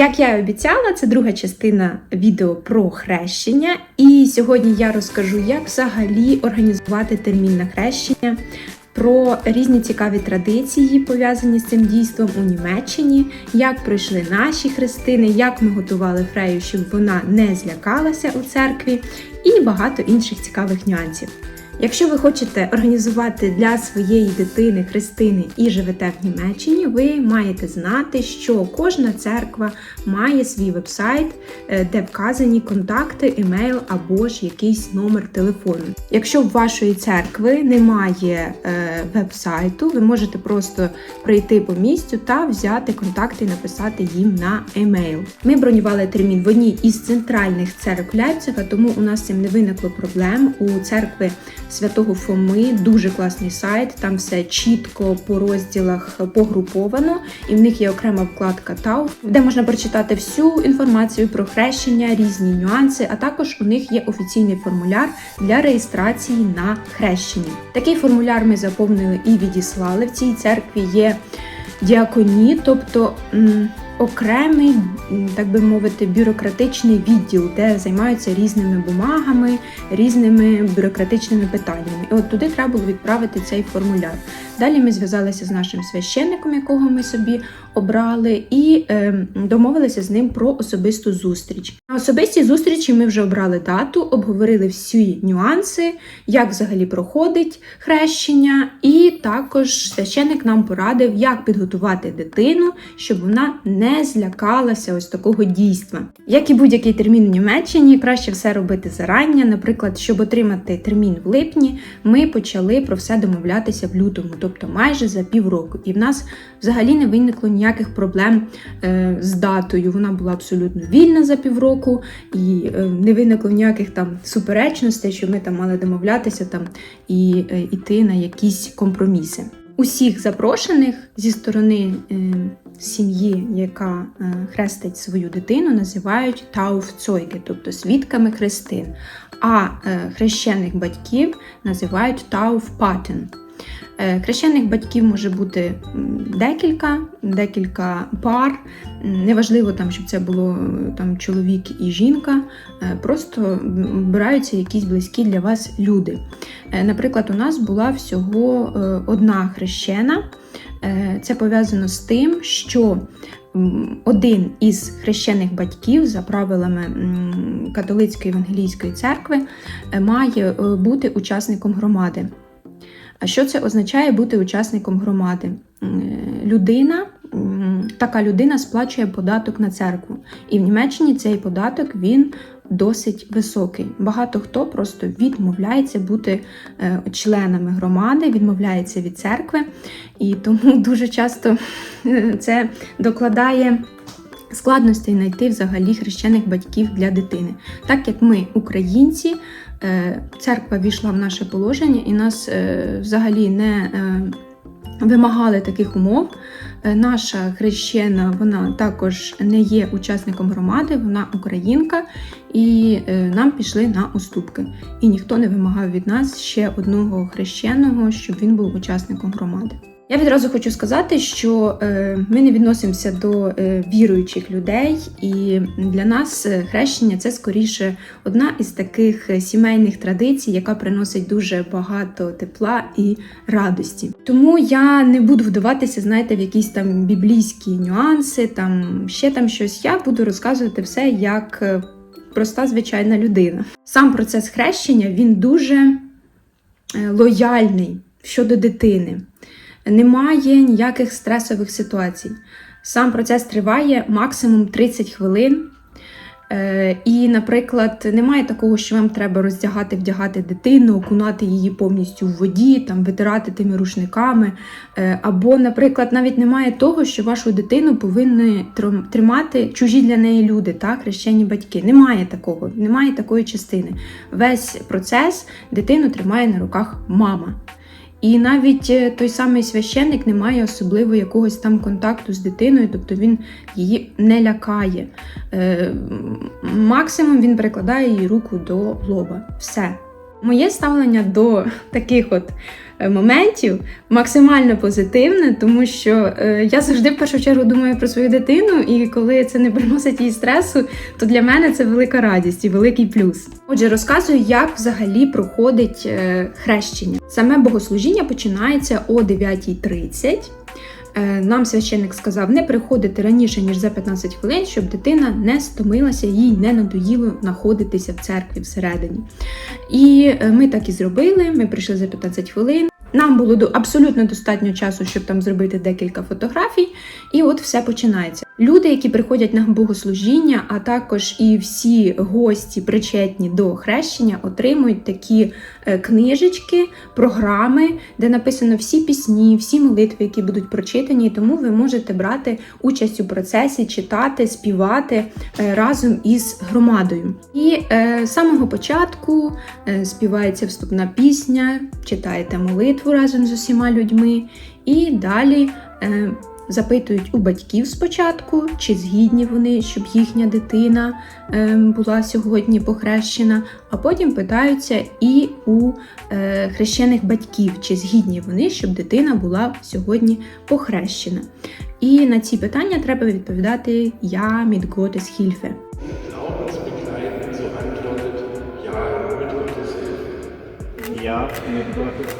Як я і обіцяла, це друга частина відео про хрещення. І сьогодні я розкажу, як взагалі організувати термін на хрещення, про різні цікаві традиції, пов'язані з цим дійством у Німеччині, як пройшли наші хрестини, як ми готували фрею, щоб вона не злякалася у церкві, і багато інших цікавих нюансів. Якщо ви хочете організувати для своєї дитини хрестини і живете в Німеччині, ви маєте знати, що кожна церква має свій вебсайт, е, де вказані контакти, емейл або ж якийсь номер телефону. Якщо в вашої церкви немає е, вебсайту, ви можете просто прийти по місцю та взяти контакти і написати їм на емейл. Ми бронювали термін в одній із центральних церкв Лейпцига, тому у нас цим не виникло проблем. У церкви Святого Фоми дуже класний сайт, там все чітко по розділах погруповано, і в них є окрема вкладка ТАУ, де можна прочитати всю інформацію про хрещення, різні нюанси, а також у них є офіційний формуляр для реєстрації на хрещення. Такий формуляр ми заповнили і відіслали. В цій церкві є діаконі, тобто окремий, так би мовити, бюрократичний відділ, де займаються різними бумагами, різними бюрократичними питаннями. І от туди треба було відправити цей формуляр. Далі ми зв'язалися з нашим священником, якого ми собі обрали, і е, домовилися з ним про особисту зустріч. На особистій зустрічі ми вже обрали дату, обговорили всі нюанси, як взагалі проходить хрещення, і також священник нам порадив, як підготувати дитину, щоб вона не злякалася ось такого дійства. Як і будь-який термін в Німеччині, краще все робити зарання. Наприклад, щоб отримати термін в липні, ми почали про все домовлятися в лютому, тобто майже за півроку. І в нас взагалі не виникло ніяких проблем е, з датою. Вона була абсолютно вільна за півроку, і е, не виникло ніяких там суперечностей, що ми там мали домовлятися там і е, йти на якісь компроміси. Усіх запрошених зі сторони е, сім'ї, яка е, хрестить свою дитину, називають тауфцойки, тобто свідками хрестин. А е, хрещених батьків називають тауфпатен. Е, Хрещених батьків може бути декілька, декілька пар. Неважливо там, щоб це було е, там чоловік і жінка. е, Просто обираються якісь близькі для вас люди. Е, Наприклад, у нас була всього е, одна хрещена. Е, Це пов'язано з тим, що один із хрещених батьків за правилами католицької евангелійської церкви е, має е, бути учасником громади. А що це означає бути учасником громади? Людина, така людина сплачує податок на церкву. І в Німеччині цей податок він досить високий. Багато хто просто відмовляється бути е, членами громади, відмовляється від церкви, і тому дуже часто е, це докладає. Складностей знайти взагалі хрещених батьків для дитини. Так як ми, українці, церква війшла в наше положення і нас е, взагалі не е, вимагали таких умов. Е, Наша хрещена вона також не є учасником громади, вона українка, і е, нам пішли на уступки. І ніхто не вимагав від нас ще одного хрещеного, щоб він був учасником громади. Я відразу хочу сказати, що е, ми не відносимося до е, віруючих людей, і для нас е, хрещення це скоріше одна із таких сімейних традицій, яка приносить дуже багато тепла і радості. Тому я не буду вдаватися, знаєте, в якісь там біблійські нюанси, там ще там щось. Я буду розказувати все як проста звичайна людина. Сам процес хрещення він дуже лояльний щодо дитини немає ніяких стресових ситуацій. Сам процес триває максимум 30 хвилин. Е, І, наприклад, немає такого, що вам треба роздягати, вдягати дитину, окунати її повністю в воді, там витирати тими рушниками. Е, Або, наприклад, навіть немає того, що вашу дитину повинні тримати чужі для неї люди, так, хрещені батьки. Немає такого, немає такої частини. Весь процес дитину тримає на руках мама. І навіть е, той самий священник не має особливо якогось там контакту з дитиною, тобто він її не лякає. Е, максимум він прикладає її руку до лоба. Все. Моє ставлення до таких от моментів максимально позитивне, тому що е, я завжди в першу чергу думаю про свою дитину, і коли це не приносить їй стресу, то для мене це велика радість і великий плюс. Отже, розказую, як взагалі проходить е, хрещення. Саме богослужіння починається о 9.30. Е, Нам священник сказав не приходити раніше ніж за 15 хвилин, щоб дитина не стомилася, їй не надоїло знаходитися в церкві всередині. І е, ми так і зробили. Ми прийшли за 15 хвилин. Нам було абсолютно достатньо часу, щоб там зробити декілька фотографій, і от все починається. Люди, які приходять на богослужіння, а також і всі гості, причетні до хрещення, отримують такі е, книжечки, програми, де написано всі пісні, всі молитви, які будуть прочитані, тому ви можете брати участь у процесі, читати, співати е, разом із громадою. І е, з самого початку співається вступна пісня, читаєте молитву разом з усіма людьми, і далі. Запитують у батьків спочатку, чи згідні вони, щоб їхня дитина е, була сьогодні похрещена, а потім питаються і у е, хрещених батьків, чи згідні вони, щоб дитина була сьогодні похрещена. І на ці питання треба відповідати Я mit so antwortet, ja, mit Gottes.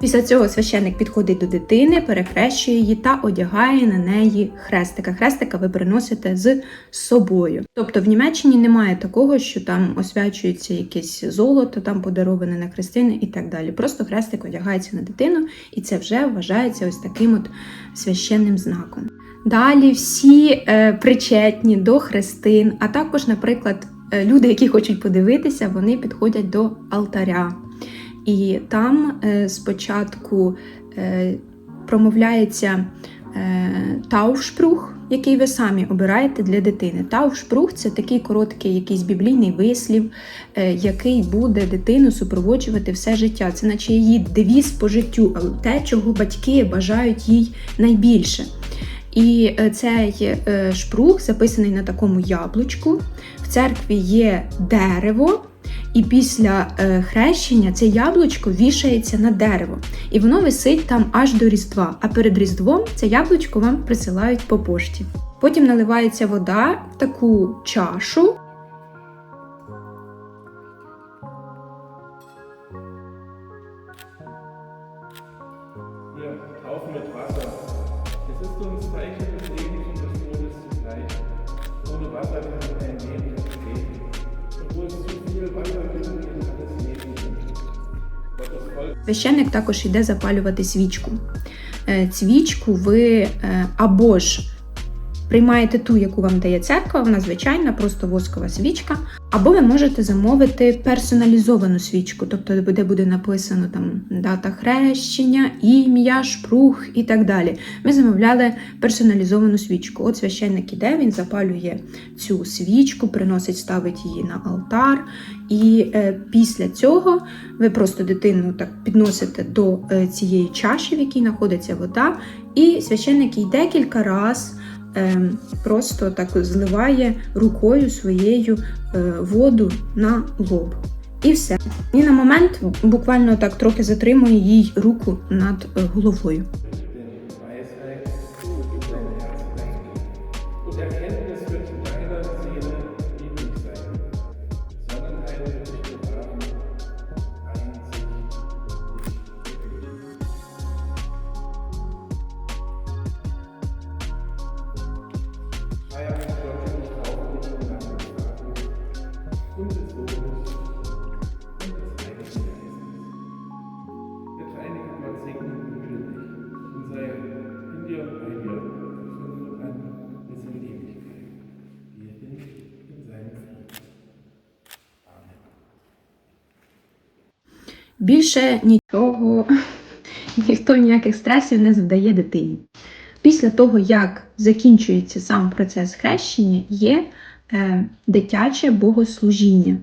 Після цього священник підходить до дитини, перехрещує її та одягає на неї хрестика. Хрестика ви приносите з собою. Тобто в Німеччині немає такого, що там освячується якесь золото, там подароване на хрестини і так далі. Просто хрестик одягається на дитину, і це вже вважається ось таким от священним знаком. Далі всі е, причетні до хрестин, а також, наприклад, е, люди, які хочуть подивитися, вони підходять до алтаря. І там е, спочатку е, промовляється е, таушпрух, який ви самі обираєте для дитини. Таушпрух це такий короткий якийсь біблійний вислів, який буде дитину супроводжувати все життя. Це наче її девіз по життю, але те, чого батьки бажають їй найбільше. І цей шпрух записаний на такому яблучку. В церкві є дерево, і після е, хрещення це яблучко вішається на дерево, і воно висить там аж до Різдва. А перед Різдвом це яблучко вам присилають по пошті. Потім наливається вода в таку чашу. Священник також йде запалювати свічку. Е, Свічку ви е, або ж приймаєте ту, яку вам дає церква, вона звичайна, просто воскова свічка, або ви можете замовити персоналізовану свічку, тобто де буде написано там дата хрещення, ім'я, шпрух і так далі. Ми замовляли персоналізовану свічку. От священник іде, він запалює цю свічку, приносить, ставить її на алтар. І е, після цього ви просто дитину так підносите до е, цієї чаші, в якій знаходиться вода, і священник їй декілька раз е, просто так зливає рукою своєю е, воду на лоб. І все. І на момент буквально так трохи затримує їй руку над е, головою. Більше нічого, ніхто ніяких стресів не завдає дитині. Після того, як закінчується сам процес хрещення, є е, дитяче богослужіння.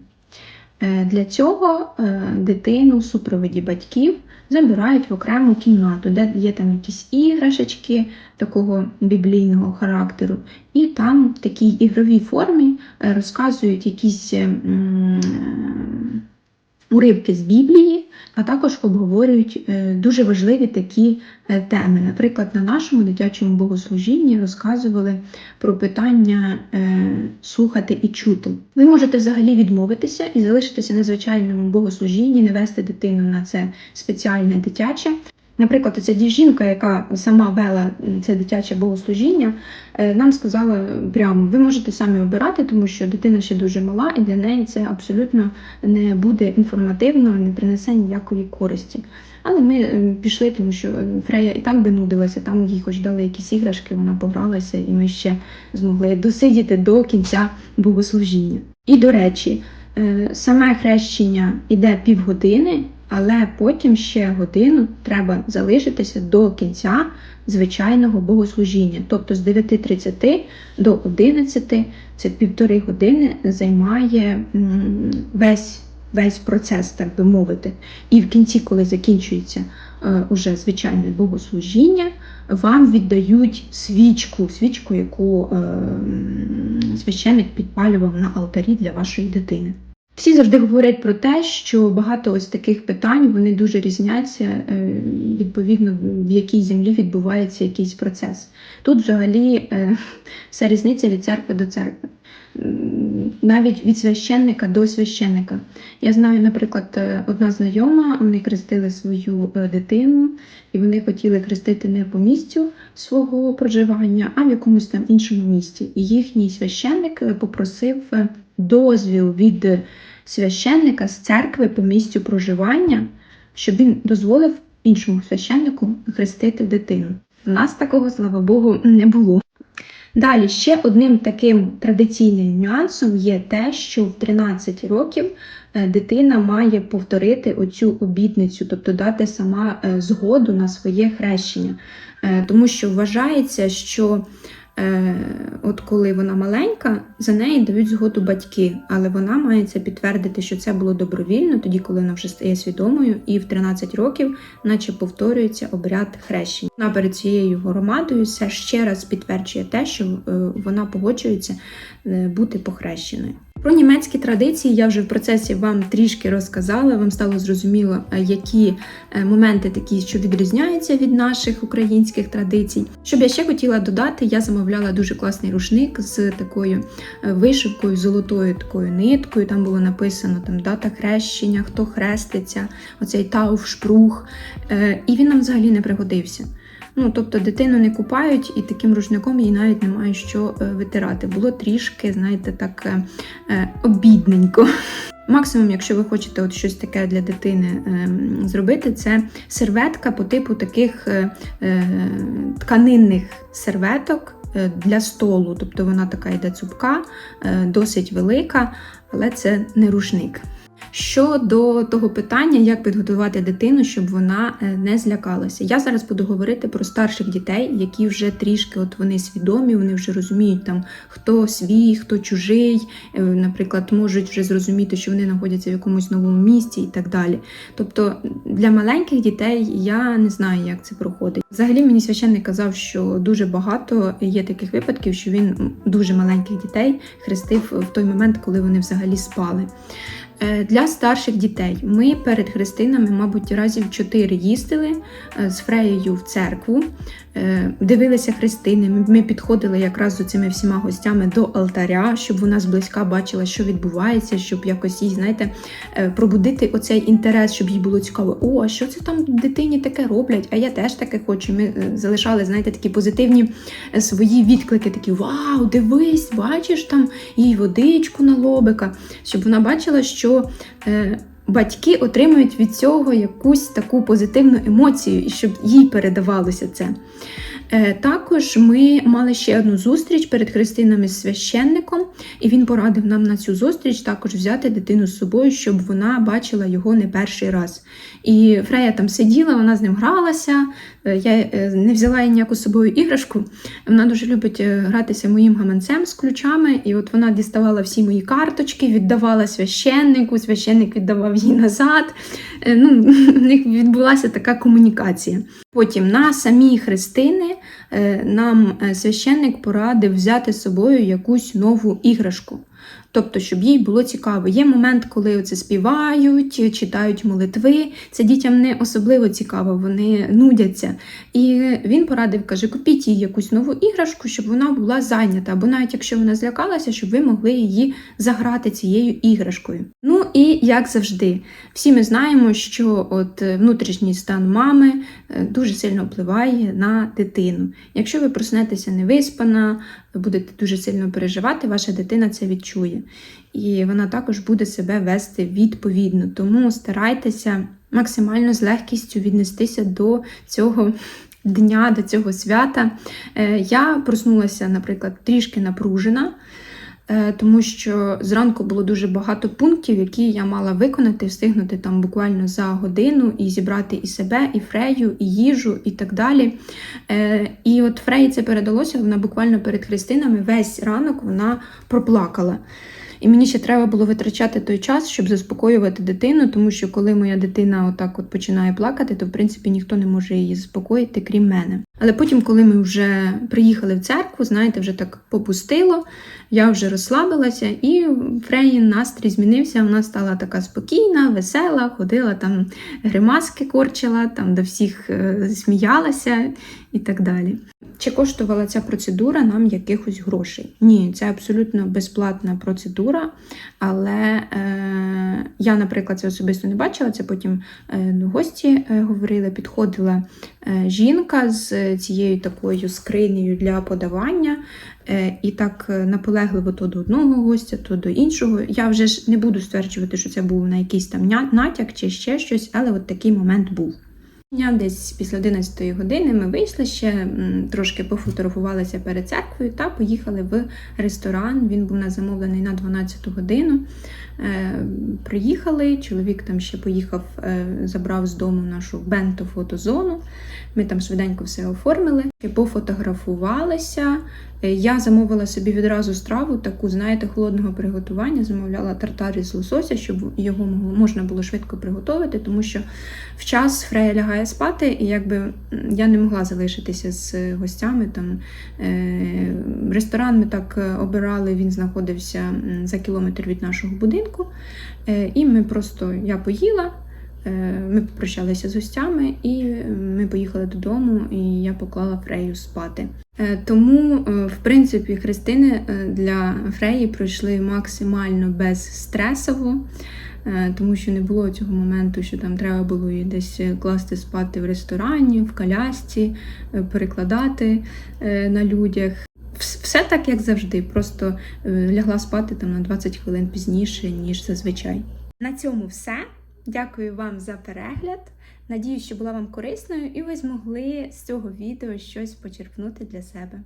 Е, для цього е, дитину в супроводі батьків забирають в окрему кімнату, де є там якісь іграшечки такого біблійного характеру, і там в такій ігровій формі розказують якісь е, м, уривки з Біблії, а також обговорюють е, дуже важливі такі е, теми. Наприклад, на нашому дитячому богослужінні розказували про питання е, слухати і чути. Ви можете взагалі відмовитися і залишитися на звичайному богослужінні, не вести дитину на це спеціальне дитяче. Наприклад, ця дівчинка, яка сама вела це дитяче богослужіння, е, нам сказала прямо: ви можете самі обирати, тому що дитина ще дуже мала, і для неї це абсолютно не буде інформативно, не принесе ніякої користі. Але ми пішли, тому що е, Фрея і так би нудилася, там їй хоч дали якісь іграшки, вона погралася, і ми ще змогли досидіти до кінця богослужіння. І до речі, е, саме хрещення іде півгодини, але потім ще годину треба залишитися до кінця звичайного богослужіння. Тобто з 9.30 до 11 це півтори години займає весь, весь процес, так би мовити. І в кінці, коли закінчується е, уже звичайне богослужіння, вам віддають свічку, свічку, яку е, м, священник підпалював на алтарі для вашої дитини. Всі завжди говорять про те, що багато ось таких питань вони дуже різняться е, відповідно в якій землі відбувається якийсь процес. Тут взагалі е, вся різниця від церкви до церкви, навіть від священника до священника. Я знаю, наприклад, е, одна знайома, вони хрестили свою дитину, і вони хотіли хрестити не по місцю свого проживання, а в якомусь там іншому місті. І їхній священник попросив дозвіл від священника з церкви по місцю проживання, щоб він дозволив іншому священнику хрестити дитину. У нас такого, слава Богу, не було. Далі ще одним таким традиційним нюансом є те, що в 13 років е, дитина має повторити оцю обітницю, тобто дати сама е, згоду на своє хрещення. Е, Тому що вважається, що е, от коли вона маленька, за неї дають згоду батьки, але вона має це підтвердити, що це було добровільно, тоді, коли вона вже стає свідомою, і в 13 років, наче повторюється обряд хрещення. Вона перед цією громадою все ще раз підтверджує те, що е, вона погоджується е, бути похрещеною. Про німецькі традиції я вже в процесі вам трішки розказала. Вам стало зрозуміло, е, які е, моменти такі, що відрізняються від наших українських традицій. Щоб я ще хотіла додати, я замовляла дуже класний рушник з такою е, вишивкою, золотою такою ниткою. Там було написано там дата хрещення, хто хреститься, оцей тауфшпрух. Е, І він нам взагалі не пригодився. Ну, тобто дитину не купають, і таким рушником їй навіть немає що е, витирати. Було трішки, знаєте, так е, е, обідненько. Максимум, якщо ви хочете от щось таке для дитини ем, зробити, це серветка по типу таких тканинних серветок для столу. Тобто вона така йде цупка, досить велика, але це не рушник. Щодо того питання, як підготувати дитину, щоб вона е, не злякалася. Я зараз буду говорити про старших дітей, які вже трішки от вони свідомі, вони вже розуміють там хто свій, хто чужий, е, наприклад, можуть вже зрозуміти, що вони знаходяться в якомусь новому місці і так далі. Тобто для маленьких дітей я не знаю, як це проходить. Взагалі мені священник казав, що дуже багато є таких випадків, що він дуже маленьких дітей хрестив в той момент, коли вони взагалі спали. Е, Для старших дітей ми перед хрестинами, мабуть, разів чотири їздили е, з Фреєю в церкву, е, дивилися хрестини. Ми- підходили якраз з цими всіма гостями до алтаря, щоб вона зблизька бачила, що відбувається, щоб якось їй, знаєте, пробудити оцей інтерес, щоб їй було цікаво. О, що це там дитині таке роблять? А я теж таке хочу. Ми залишали, знаєте, такі позитивні свої відклики, такі Вау, дивись, бачиш там їй водичку на лобика, щоб вона бачила, що е, батьки отримують від цього якусь таку позитивну емоцію, і щоб їй передавалося це. Е, Також ми мали ще одну зустріч перед Христином із священником, і він порадив нам на цю зустріч також взяти дитину з собою, щоб вона бачила його не перший раз. І Фрея там сиділа, вона з ним гралася. Е, Я е, не взяла їй ніяку собою іграшку. Вона дуже любить е, гратися моїм гаманцем з ключами, і от вона діставала всі мої карточки, віддавала священнику, священник віддавав їй назад. Ну, в них відбулася така комунікація. Потім на самі хрестини е, нам священник порадив взяти з собою якусь нову іграшку. Тобто, щоб їй було цікаво. Є момент, коли це співають, читають молитви. Це дітям не особливо цікаво, вони нудяться. І він порадив, каже, купіть їй якусь нову іграшку, щоб вона була зайнята, або навіть якщо вона злякалася, щоб ви могли її заграти цією іграшкою. Ну і як завжди, всі ми знаємо, що от внутрішній стан мами е, дуже сильно впливає на дитину. Якщо ви проснетеся невиспана, ви будете дуже сильно переживати, ваша дитина це відчує. І вона також буде себе вести відповідно. Тому старайтеся максимально з легкістю віднестися до цього дня, до цього свята. Е, Я проснулася, наприклад, трішки напружена. Е, Тому що зранку було дуже багато пунктів, які я мала виконати, встигнути там буквально за годину і зібрати і себе, і фрею, і їжу, і так далі. Е, І от Фреї це передалося, вона буквально перед Христинами весь ранок вона проплакала. І мені ще треба було витрачати той час, щоб заспокоювати дитину, тому що коли моя дитина отак от починає плакати, то в принципі ніхто не може її заспокоїти, крім мене. Але потім, коли ми вже приїхали в церкву, знаєте, вже так попустило, я вже розслабилася, і Фреїн настрій змінився. Вона стала така спокійна, весела, ходила там, гримаски корчила, там до всіх е, сміялася і так далі. Чи коштувала ця процедура нам якихось грошей? Ні, це абсолютно безплатна процедура, але е, я, наприклад, це особисто не бачила. Це потім е, гості е, говорили, підходила е, жінка з цією такою скринею для подавання. Е, І так е, наполегливо то до одного гостя, то до іншого. Я вже ж не буду стверджувати, що це був на якийсь там натяк чи ще щось, але от такий момент був. Дня десь після 11 години ми вийшли ще трошки пофотографувалися перед церквою та поїхали в ресторан. Він був на замовлений на 12 годину. Е, приїхали, чоловік там ще поїхав, е, забрав з дому нашу бенто фотозону. Ми там швиденько все оформили, пофотографувалися. Е, Я замовила собі відразу страву, таку, знаєте, холодного приготування. Замовляла тартар із лосося, щоб його можна було швидко приготувати, тому що в час Фрея лягає спати, і якби я не могла залишитися з гостями. Там е, ресторан ми так е, обирали, він знаходився за кілометр від нашого будинку. Е, і ми просто я поїла. е, Ми попрощалися з гостями, і е, ми поїхали додому, і я поклала Фрею спати. Е, Тому, е, в принципі, хрестини е, для Фреї пройшли максимально безстресово, е, тому що не було цього моменту, що там треба було її десь е, класти спати в ресторані, в колясці, е, перекладати е, на людях. Все так, як завжди, просто е, лягла спати там на 20 хвилин пізніше, ніж зазвичай. На цьому все. Дякую вам за перегляд. Надію, що була вам корисною і ви змогли з цього відео щось почерпнути для себе.